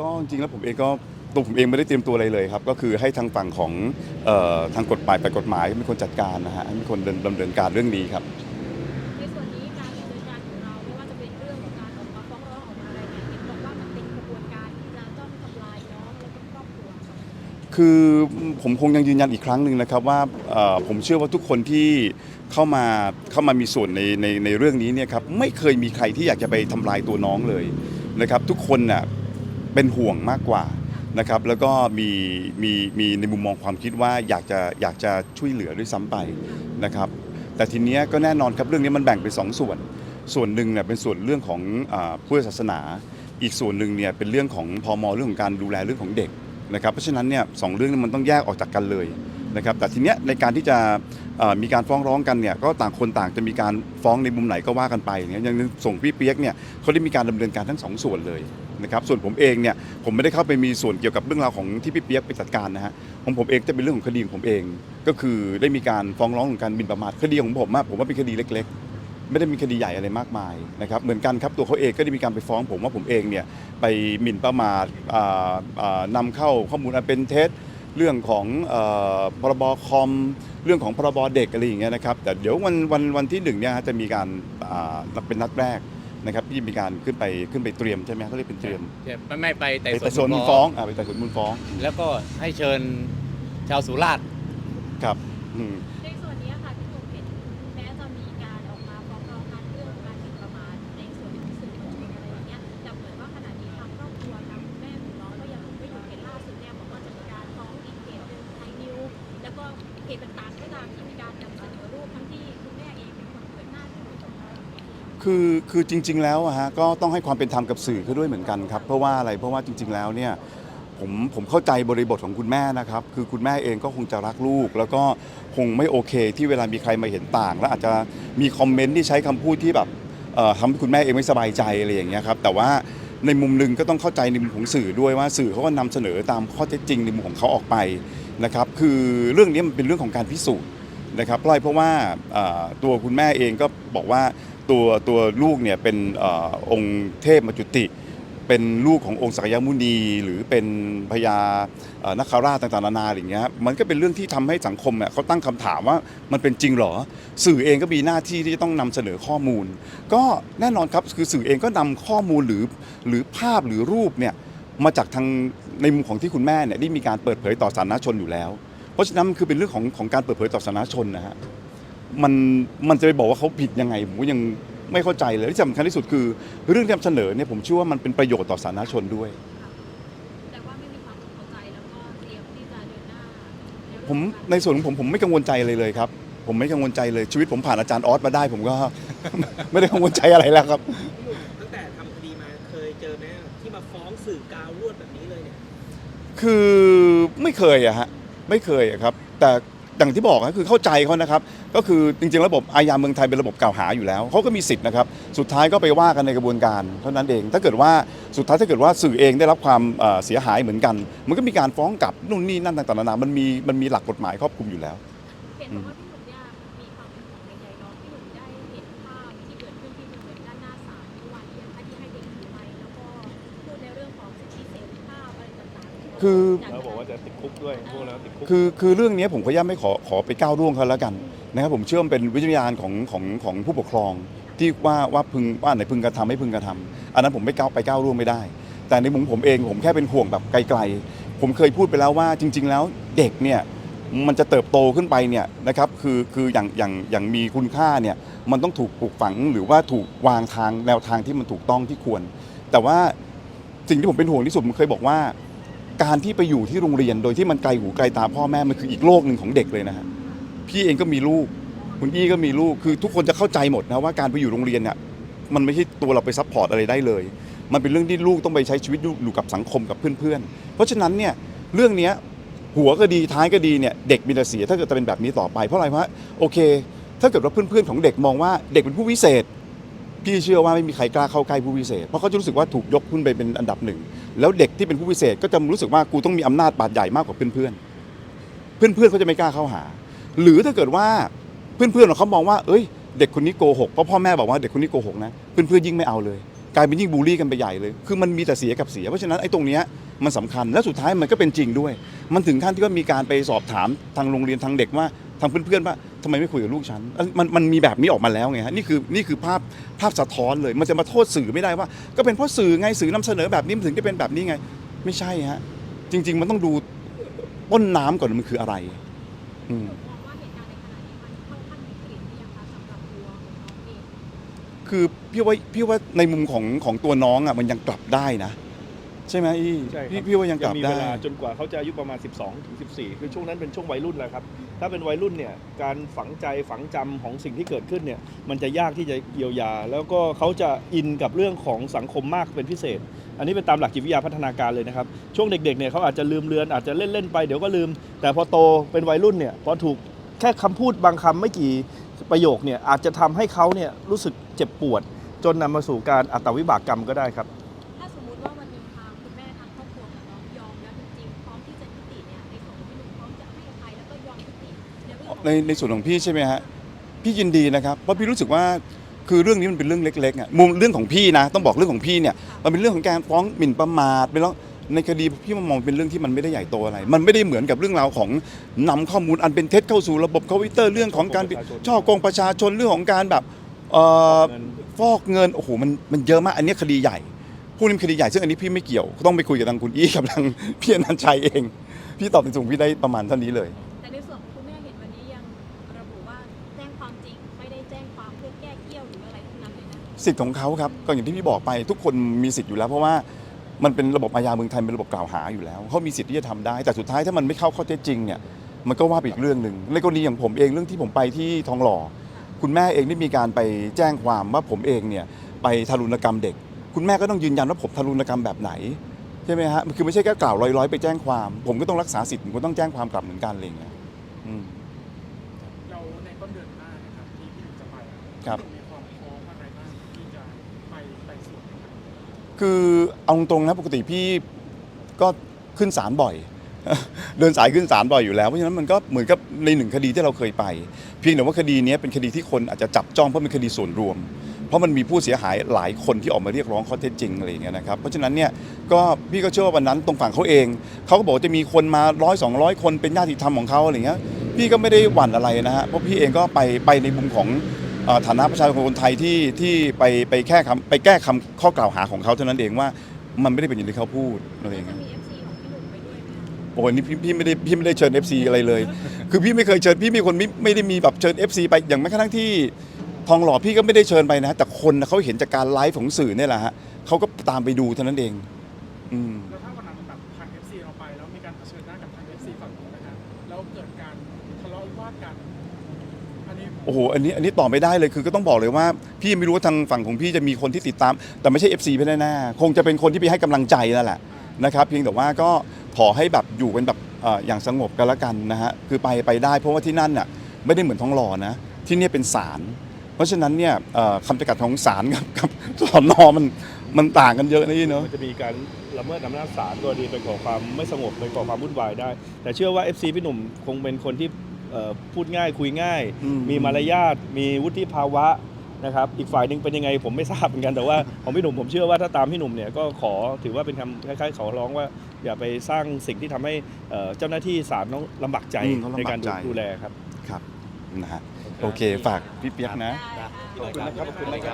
ก็จริงๆแล้วผมเองก็ตัวผมเองไม่ได้เตรียมตัวอะไรเลยครับ ก็คือให้ทางฝั่งของเอ่อทางกฎหมายไปกฎหมายเป็นคนจัดการนะฮะให้เป็นคนดำเนินการเรื่องนี้ครับ ในส่วนนี้การดำเนินการของเราไม่ว่าจะเป็นเรื่องของการออกมาฟ้องร้องออกมาอะไรเนี่ยเห็นบอกว่ามันเป็นกระบวนการที่จะต้องทำลายน้องและก็ครอบครัวค่ะ คือผมคงยังยืนยันอีกครั้งหนึ่งนะครับว่าเอ่อผมเชื่อว่าทุกคนที่เข้ามาเข้ามามีส่วนในในในเรื่องนี้เนี่ยครับไม่เคยมีใครที่อยากจะไปทำลายตัวน้องเลยนะครับ ทุกคนน่ะ เป็นห่วงมากกว่านะครับแล้วก็มีมีมีในมุมมองความคิดว่าอยากจะอยากจะช่วยเหลือด้วยซ้ำไปนะครับแต่ทีเนี้ยก็แน่นอนครับเรื่องนี้มันแบ่งเป็นสองส่วน ส่วนหนึ่งเนี่ยเป็นส่วนเรื่องของอาผู้ศาสนา อีกส่วนหนึ่งเนี่ยเป็นเรื่องของพมเรื่องของการดูแลเรื่องของเด็กนะครับเพราะฉะนั้นเนี่ยสองเรื่องนี้มันต้องแยกออกจากกันเลยนะครับแต่ทีเนี้ยในการที่จะเอ่อมีการฟ้องร้องกันเนี่ยก็ต่างคนต่างจะมีการฟ้องในมุมไหนก็ว่ากันไปเนี่ยอย่างส่งพี่เปียกเนี่ยเขาได้มีการดำเนินการทั้งสองส่วนเลย นะครับส่วนผมเองเนี่ยผมไม่ได้เข้าไปมีส่วนเกี่ยวกับเรื่องราวของที่พี่เปียกไปจัดการนะฮะของผมเองจะเป็นเรื่องของคดีของผมเอง ก็คือได้มีการฟ้องร้องของการหมิ่นประมาทคดีของผมอะผมว่าเป็นคดีเล็ก ๆ ไม่ได้มีคดีใหญ่อะไรมากมายนะครับเหมือนกันครับตัวเขาเองก็ได้มีการไปฟ้องผมว่าผมเองเนี่ยไปหมิ่นประมาทอ่าอ่านำเข้าข้อมูลอันเป็นเท็จเรื่องของเอ่อพรบคอมเรื่องของพรบเด็กอะไรอย่างเงี้ยนะครับแต่เดี๋ยววันวันวันที่หนึ่งเนี่ยจะมีการอ่าเป็นนัดแรก นะครับที่มีการขึ้นไปขึ้นไปเตรียมใช่ไหมเขาเรียกเป็นเตรียมไม่ไม่ไปแต่ไปสไต่สววนนมูมูลลฟ้ฟ้อองงอ่าไปไต่สวนมูลฟ้อง แล้วก็ให้เชิญชาวสุราษฎร์ครับอืมในส่วนนี้ คือคือจริง ๆ แล้วอะฮะก็ต้องให้ความเป็นธรรมกับสื่อเขาด้วยเหมือนกันครับเพราะว่าอะไรเพราะว่าจริง ๆ แล้วเนี่ยผมผมเข้าใจบริบทของคุณแม่นะครับ คือคุณแม่เองก็คงจะรักลูก แล้วก็คงไม่โอเคที่เวลามีใครมาเห็นต่าง แล้วอาจจะมีคอมเมนต์ที่ใช้คำพูดที่แบบเอ่อทำให้คุณแม่เองไม่สบายใจอะไรอย่างเงี้ยครับแต่ว่าในมุมหนึ่งก็ต้องเข้าใจในมุมของสื่อด้วยว่าสื่อเขาก็นำเสนอตามข้อเท็จจริงในมุมของเขาออกไปนะครับคือเรื่องนี้มันเป็นเรื่องของการพิสูจน์ นะครับเพราะอะไรเพราะว่าเอ่อตัวคุณแม่เองก็บอกว่า ตัวตัวลูกเนี่ยเป็นอองค์เทพมจุติ เป็นลูกขององค์สักยมุนี หรือเป็นพญานคาราชต่างๆนานาอย่างเงี้ยมันก็เป็นเรื่องที่ทำให้สังคมเนี่ยเขาตั้งคำถามว่ามันเป็นจริงหรอ สื่อเองก็มีหน้าที่ที่จะต้องนำเสนอข้อมูล ก็แน่นอนครับคือสื่อเองก็นำข้อมูลหรือหรือภาพหรือรูปเนี่ยมาจากทางในมุมของที่คุณแม่เนี่ยได้มีการเปิดเผยต่อสาธารณชนอยู่แล้ว เพราะฉะนั้นมันคือเป็นเรื่องของของการเปิดเผยต่อสาธารณชนนะฮะ มันมันจะไปบอกว่าเขาผิดยังไงผมก็ยังไม่เข้าใจเลยที่สำคัญที่สุดคือ เรื่องที่นำเสนอเนี่ยผมเชื่อว่ามันเป็นประโยชน์ต่อสาธารณชนด้วย แต่ว่าไม่มีความกังวลใจแล้วก็เตรียมที่จะเดินหน้าในเรื่องผมของการในส่วนของผมผมไม่กังวลใจเลยเลยครับ ผมไม่กังวลใจเลยชีวิตผมผ่านอาจารย์ออสมาได้ ผมก็ ไม่ได้กังวลใจอะไรแล้วครับตั้งแต่ทำคดีมาเคยเจอไหมที่มาฟ้องสื่อกาวรวดแบบนี้เลยเนี่ย คือไม่เคยอะฮะไม่เคยอะครับ แต่ อย่างที่บอกก็คือเข้าใจเขานะครับ ก็คือจริงๆ ระบบอาญาเมืองไทยเป็นระบบกล่าวหาอยู่แล้วเขาก็มีสิทธิ์นะครับ สุดท้ายก็ไปว่ากันในกระบวนการเท่านั้นเอง ถ้าเกิดว่าสุดท้ายถ้าเกิดว่าสื่อเองได้รับความเสียหายเหมือนกัน มันก็มีการฟ้องกลับนู่นนี่นั่นต่างๆนานามันมีมันมีหลักกฎหมายครอบคลุมอยู่แล้วเห็นว่า คือแล้วบอกว่าจะติดคุกด้วยพวกแล้วติดคุกคือคือเรื่องนี้ผมขออนุญาตไม่ขอขอไปก้าวล่วงเขาแล้วกันนะครับผมเชื่อว่ามันเป็นวิจารณญาณของของของผู้ปกครอง ที่ว่าว่าพึงว่าไหนพึงกระทำไม่พึงกระทำอันนั้นผมไม่ก้าวไปก้าวล่วงไม่ได้ แต่ในมุมผมเองผมแค่เป็นห่วงแบบไกลๆ ผมเคยพูดไปแล้วว่าจริง ๆ แล้วเด็กเนี่ยมันจะเติบโตขึ้นไปเนี่ยนะครับคือคืออย่างอย่างอย่างมีคุณค่าเนี่ยมันต้องถูกปลูกฝังหรือว่าถูกวางทางแนวทางที่มันถูกต้องที่ควร แต่ว่าสิ่งที่ผมเป็นห่วงที่สุดผมเคยบอกว่า การที่ไปอยู่ที่โรงเรียนโดยที่มันไกลหูไกลตาพ่อแม่มันคืออีกโลกหนึ่งของเด็กเลยนะฮะพี่เองก็มีลูก คุณพี่ก็มีลูกคือทุกคนจะเข้าใจหมดนะว่าการไปอยู่โรงเรียนเนี่ยมันไม่ใช่ตัวเราไปซัพพอร์ตอะไรได้เลย มันเป็นเรื่องที่ลูกต้องไปใช้ชีวิตอยู่กับสังคมกับเพื่อนๆ เพราะฉะนั้นเนี่ยเรื่องเนี้ยหัวก็ดีท้ายก็ดีเนี่ยเด็กมีแต่เสียถ้าเกิดจะเป็นแบบนี้ต่อไปเพราะอะไรเพราะโอเค ถ้าเกิดว่าเพื่อนๆของเด็กมองว่าเด็กเป็นผู้วิเศษ พี่เชื่อว่าไม่มีใครกล้าเข้าใกล้ผู้วิเศษ เพราะเขาจะรู้สึกว่าถูกยกขึ้นไปเป็นอันดับหนึ่ง แล้วเด็กที่เป็นผู้วิเศษก็จะรู้สึกว่ากูต้องมีอำนาจบาดใหญ่มากกว่าเพื่อนๆ เพื่อนๆเขาจะไม่กล้าเข้าหา หรือถ้าเกิดว่าเพื่อนๆของเขามองว่า เอ้ย เด็กคนนี้โกหก เพราะพ่อแม่บอกว่าเด็กคนนี้โกหกนะ เพื่อนๆยิ่งไม่เอาเลย กลายเป็นยิ่งบูลลี่กันไปใหญ่เลย คือมันมีแต่เสียกับเสีย เพราะฉะนั้นไอ้ตรงเนี้ยมันสำคัญ และสุดท้ายมันก็เป็นจริงด้วย มันถึงขั้นที่ว่ามีการไปสอบถามทางโรงเรียนทางเด็กว่าทางเพื่อนๆว่าทำไมไม่คุยกับลูกฉันเอ้ยมันมันมีแบบนี้ออกมาแล้วไงฮะนี่คือนี่คือภาพภาพสะท้อนเลย มันจะมาโทษสื่อไม่ได้ว่า ก็เป็นเพราะสื่อไงสื่อนำเสนอแบบนี้มันถึงได้เป็นแบบนี้ไง ไม่ใช่ฮะจริง ๆ มันต้องดูต้นน้ำก่อนมันคืออะไรอืม มองว่าเหตุการณ์ในขณะนี้มันค่อนข้างวิกฤตหรือยังคะสำหรับตัวของน้องเอง คือพี่ว่าพี่ว่าในมุมของของตัวน้องอะมันยังกลับได้นะ ใช่ไหมอีใช่ครับพี่พี่ว่ายังกลับมีได้ เวลาจนกว่าเขาจะอายุประมาณ 12ถึง14 คือช่วงนั้นเป็นช่วงวัยรุ่นแหละครับ ถ้าเป็นวัยรุ่นเนี่ยการฝังใจฝังจำของสิ่งที่เกิดขึ้นเนี่ยมันจะยากที่จะเยียวยา แล้วก็เขาจะอินกับเรื่องของสังคมมากเป็นพิเศษ อันนี้เป็นตามหลักจิตวิทยาพัฒนาการเลยนะครับ ช่วงเด็กๆเนี่ยเขาอาจจะลืมเลือนอาจจะเล่นๆไปเดี๋ยวก็ลืม แต่พอโตเป็นวัยรุ่นเนี่ยพอถูกแค่คำพูดบางคำไม่กี่ประโยคเนี่ยอาจจะทำให้เขาเนี่ยรู้สึกเจ็บปวด จนนำมาสู่การอัตวิบากกรรมก็ได้ครับ ในเรื่องของในในส่วนของพี่ใช่ไหมฮะพี่ยินดีนะครับเพราะพี่รู้สึกว่าคือเรื่องนี้มันเป็นเรื่องเล็กๆอะมุมเรื่องของพี่นะ ต้องบอกเรื่องของพี่เนี่ยมันเป็นเรื่องของการฟ้องหมิ่นประมาทเป็นเรื่องในคดีพี่มองเป็นเรื่องที่มันไม่ได้ใหญ่โตอะไร มันไม่ได้เหมือนกับเรื่องราวของนำข้อมูลอันเป็นเท็จเข้าสู่ระบบคอมพิวเตอร์เรื่องของการช่อกงประชาชนช่อโกงประชาชนเรื่องของการแบบเอ่อเงินฟอกเงินโอ้โหมันมันเยอะมากอันนี้คดีใหญ่พวกนี้มันคดีใหญ่ซึ่งอันนี้พี่ไม่เกี่ยวต้องไปคุยกับทางคุณอี้กับทางพี่อนันต์ชัยเอง พี่ตอบในส่วนของพี่ได้ประมาณเท่านี้เลย สิทธิ์ของเขาครับก็อย่างที่พี่บอกไปทุกคนมีสิทธิ์อยู่แล้ว เพราะว่ามันเป็นระบบอาญาเมืองไทยเป็นระบบกล่าวหาอยู่แล้วเขามีสิทธิ์ที่จะทำได้ แต่สุดท้ายถ้ามันไม่เข้าข้อเท็จจริงเนี่ยมันก็ว่าไปอีกเรื่องหนึ่งในกรณีอย่างผมเองเรื่องที่ผมไปที่ทองหล่อ คุณแม่เองได้มีการไปแจ้งความว่าผมเองเนี่ยไปทารุณกรรมเด็ก คุณแม่ก็ต้องยืนยันว่าผมทารุณกรรมแบบไหนใช่ไหมฮะคือไม่ใช่แค่กล่าวลอยๆไปแจ้งความ ผมก็ต้องรักษาสิทธิ์ผมก็ต้องแจ้งความกลับเหมือนกันอะไรอย่างเงี้ยอืม เราในต้นเดือนหน้านะครับที่พี่หนุ่มจะไปอะครับพี่หนุ่มมีความพร้อมอะไรบ้างที่จะไปไปสวนนะครับ คือเอาตรงนะปกติพี่ก็ขึ้นศาลบ่อย เดินสายขึ้นศาลบ่อยอยู่แล้วเพราะฉะนั้นมันก็เหมือนกับในหนึ่งคดีที่เราเคยไป เพียงแต่ว่าคดีนี้เป็นคดีที่คนอาจจะจับจ้องเพราะเป็นคดีส่วนรวม เพราะมันมีผู้เสียหายหลายคนที่ออกมาเรียกร้องข้อเท็จจริงอะไรอย่างเงี้ยนะครับเพราะฉะนั้นเนี่ยก็พี่ก็เชื่อว่าวันนั้นตรงฝั่งเขาเองเขาก็บอกว่าจะมีคนมาร้อยสองร้อยคนเป็นญาติธรรมของเขาอะไรอย่างเงี้ยพี่ก็ไม่ได้หวั่นอะไรนะฮะเพราะพี่เองก็ไปไปในมุมของ ฐานะประชาชนคนไทยที่ที่ไปไปแค่คำไปแก้คำข้อกล่าวหาของเขาเท่านั้นเองว่ามันไม่ได้เป็นอย่างที่เขาพูดอะไรอย่างจะเงี้ยมี FC ของพี่หนุ่มไปด้วยไหมคะโอ้ยนี่พี่พี่ไม่ได้พี่ไม่ได้เชิญ FC อะไรเลย คือพี่ไม่เคยเชิญพี่มีคนไม่ไม่ได้มีแบบเชิญ FC ไปอย่างแม้กระทั่งที่ทองหล่อพี่ก็ไม่ได้เชิญไปนะ แต่คนน่ะเขาเห็นจากการไลฟ์ของสื่อเนี่ยแหละฮะเขาก็ตามไปดูเท่านั้นเอง อืม แล้วถ้าวันนั้นแบบทาง FC เราไปแล้วมีการเผชิญหน้ากับทาง FC ฝั่งนู้นนะครับแล้วเกิดการทะเลาะวิวาทกันอันนี้ โอ้โหอันนี้อันนี้ตอบไม่ได้เลยคือก็ต้องบอกเลยว่า พี่ไม่รู้ว่าทางฝั่งของพี่จะมีคนที่ติดตาม แต่ไม่ใช่ FC ไปแน่ๆคงจะเป็นคนที่ไปให้กำลังใจนั่นแหละนะครับเพียงแต่ว่าก็ขอให้แบบอยู่กันแบบเอ่ออย่างสงบกันละกันนะฮะคือไปไปได้เพราะว่าที่นั่นน่ะไม่ได้เหมือนท้องหล่อนะที่เนี่ยเป็นศาลเพราะฉะนั้นเนี่ยเอ่อคำจำกัดของศาลกับกับสอนอมันมันต่างกันเยอะนะนี่เนาะ มันจะมีการละเมิดอำนาจศาลก็ดีไปก่อความไม่สงบไปก่อความวุ่นวายได้ แต่เชื่อว่า FC พี่หนุ่มคงเป็นคนที่ พูดง่ายคุยง่ายอืมมีมารยาทมีวุฒิภาวะนะครับอีกฝ่ายหนึ่งเป็นยังไงผมไม่ทราบเหมือนกันแต่ว่าของพี่หนุ่มผมเชื่อว่าถ้าตามพี่หนุ่มเนี่ยก็ขอถือว่าเป็นคำคล้ายๆขอร้องว่า อย่าไปสร้างสิ่งที่ทำให้เอ่อเจ้าหน้าที่ศาลต้องลำบากใจอืมเขาลำบากในการดูใจดูแลครับครับนะฮะโอเคฝากพี่เปียกนะได้ค่ะขอบคุณนะครับขอบคุณนะครับ